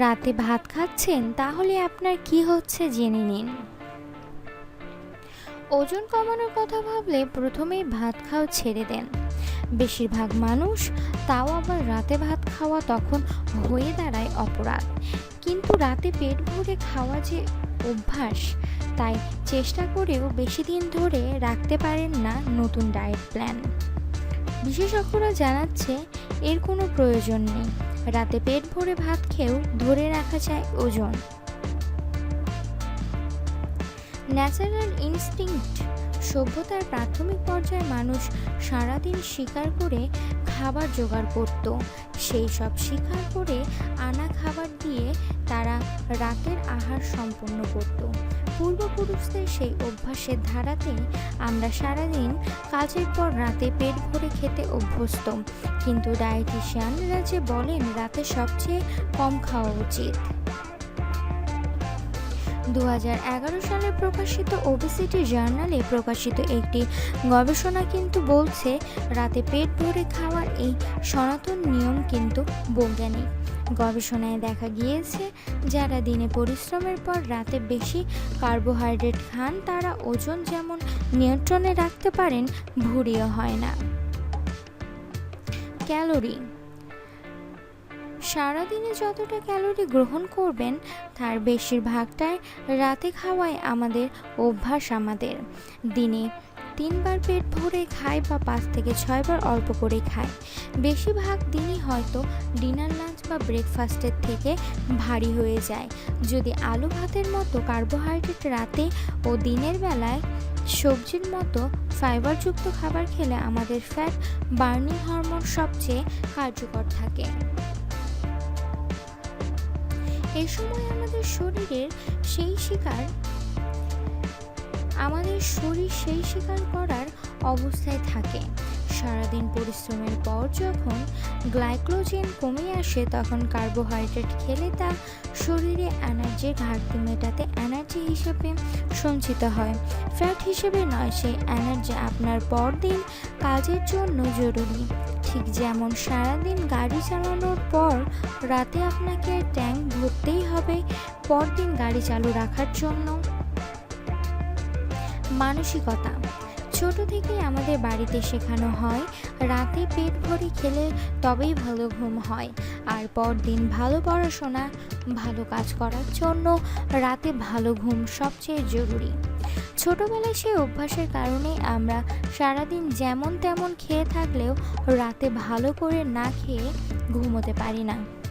রাতে ভাত খাচ্ছেন, তাহলে আপনার কি হচ্ছে জেনে নিন। ওজন কমানোর কথা ভাবলে প্রথমেই ভাত খাওয়া ছেড়ে দেন। বেশিরভাগ মানুষ তাও আবার রাতে ভাত খাওয়া তখন হয়ে দাঁড়ায় অপরাধ। কিন্তু রাতে পেট ভরে খাওয়া যে অভ্যাস, তাই চেষ্টা করেও বেশি দিন ধরে রাখতে পারেন না নতুন ডায়েট প্ল্যান। বিশেষজ্ঞরা জানাচ্ছে, এর কোনো প্রয়োজন নেই। রাতে পেট ভরে ভাত খেয়েও ধরে রাখা যায় ওজন। ন্যাচারাল ইনস্টিংক্ট, সভ্যতার প্রাথমিক পর্যায়ে মানুষ সারাদিন শিকার করে খাবার জোগাড় করত। সেই সব শিকার করে আনা খাবার দিয়ে তারা রাতের আহার সম্পন্ন করত। পূর্বপুরুষদের সেই অভ্যাসের ধারাতেই আমরা সারাদিন কাজের পর রাতে পেট ভরে খেতে অভ্যস্ত। কিন্তু ডায়েটিশিয়ানরা যে বলেন, রাতে সবচেয়ে কম খাওয়া উচিত। দু এগারো সালে প্রকাশিত ওবিসিটি জার্নালে প্রকাশিত একটি গবেষণা কিন্তু বলছে, রাতে পেট ভরে খাওয়ার এই সনাতন নিয়ম কিন্তু বৈজ্ঞানিক। গবেষণায় দেখা গিয়েছে, যারা দিনে পরিশ্রমের পর রাতে বেশি কার্বোহাইড্রেট খান, তারা ওজন যেমন নিয়ন্ত্রণে রাখতে পারেন, ভুঁড়িও হয় না। ক্যালোরি। সারাদিনে যতটা ক্যালোরি গ্রহণ করবেন, তার বেশিরভাগটাই রাতে খাওয়ায় আমাদের অভ্যাস আমাদের। দিনে তিনবার পেট ভরে খায় বা পাঁচ থেকে ছয়বার অল্প করে খায়। বেশিরভাগ দিনই হয়তো ডিনার, লাঞ্চ বা ব্রেকফাস্টের থেকে ভারী হয়ে যায়। যদি আলু ভাতের মতো কার্বোহাইড্রেট রাতে ও দিনের বেলায় সবজির মতো ফাইবারযুক্ত খাবার খেলে আমাদের ফ্যাট বার্নিং হরমোন সবচেয়ে কার্যকর থাকে। এই সময় আমাদের শরীরের সেই শিকার আমাদের শরীর সেই শিকার করার অবস্থায় থাকে। সারাদিন পরিশ্রমের পর যখন গ্লাইক্লোজেন কমে আসে, তখন কার্বোহাইড্রেট খেলে তা শরীরে এনার্জির ঘাটতি মেটাতে এনার্জি হিসেবে সঞ্চিত হয়। ফ্যাট হিসেবে নয়, সেই এনার্জি আপনার পরদিন কাজের জন্য জরুরি। ঠিক যেমন সারাদিন গাড়ি চালানোর পর রাতে আপনাকে ট্যাঙ্ক ভরতেই হবে, পরদিন গাড়ি চালু রাখার জন্য। মানসিকতা। ছোট থেকেই আমাদের বাড়িতে শেখানো হয়, রাতে পেট ভরে খেলে তবেই ভালো ঘুম হয়। আর পরদিন ভালো পড়াশোনা, ভালো কাজ করার জন্য রাতে ভালো ঘুম সবচেয়ে জরুরি। ছোটবেলায় সেই অভ্যাসের কারণে আমরা সারাদিন যেমন তেমন খেয়ে থাকলেও রাতে ভালো করে না খেয়ে ঘুমোতে পারি না।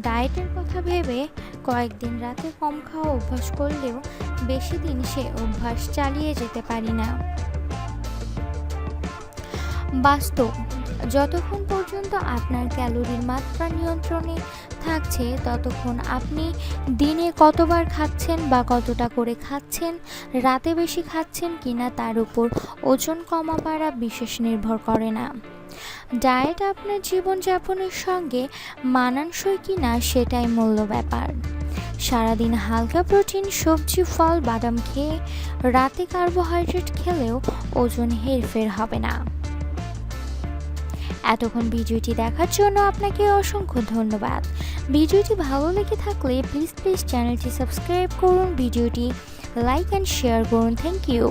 ডায়েটের কথা ভেবে কয়েকদিন রাতে কম খাওয়া অভ্যাস করলেও বেশি দিন সে অভ্যাস চালিয়ে যেতে পারি না। বাস্তব, যতক্ষণ পর্যন্ত আপনার ক্যালোরির মাত্রা নিয়ন্ত্রণে থাকছে, ততক্ষণ আপনি দিনে কতবার খাচ্ছেন বা কতটা করে খাচ্ছেন, রাতে বেশি খাচ্ছেন কিনা তার উপর ওজন কমা বাড়া বিশেষ নির্ভর করে না। ডায়েট আপনার জীবনযাপনের সঙ্গে মানানসই কিনা সেটাই মূল্য ব্যাপার। সারাদিন হালকা প্রোটিন, সবজি, ফল, বাদাম খেয়ে রাতে কার্বোহাইড্রেট খেলেও ওজন হেরফের হবে না। এতক্ষণ ভিডিওটি দেখার জন্য আপনাকে অসংখ্য ধন্যবাদ। ভিডিওটি ভালো লেগে থাকলে প্লিজ প্লিজ চ্যানেলটি সাবস্ক্রাইব করুন, ভিডিওটি লাইক অ্যান্ড শেয়ার করুন। Thank you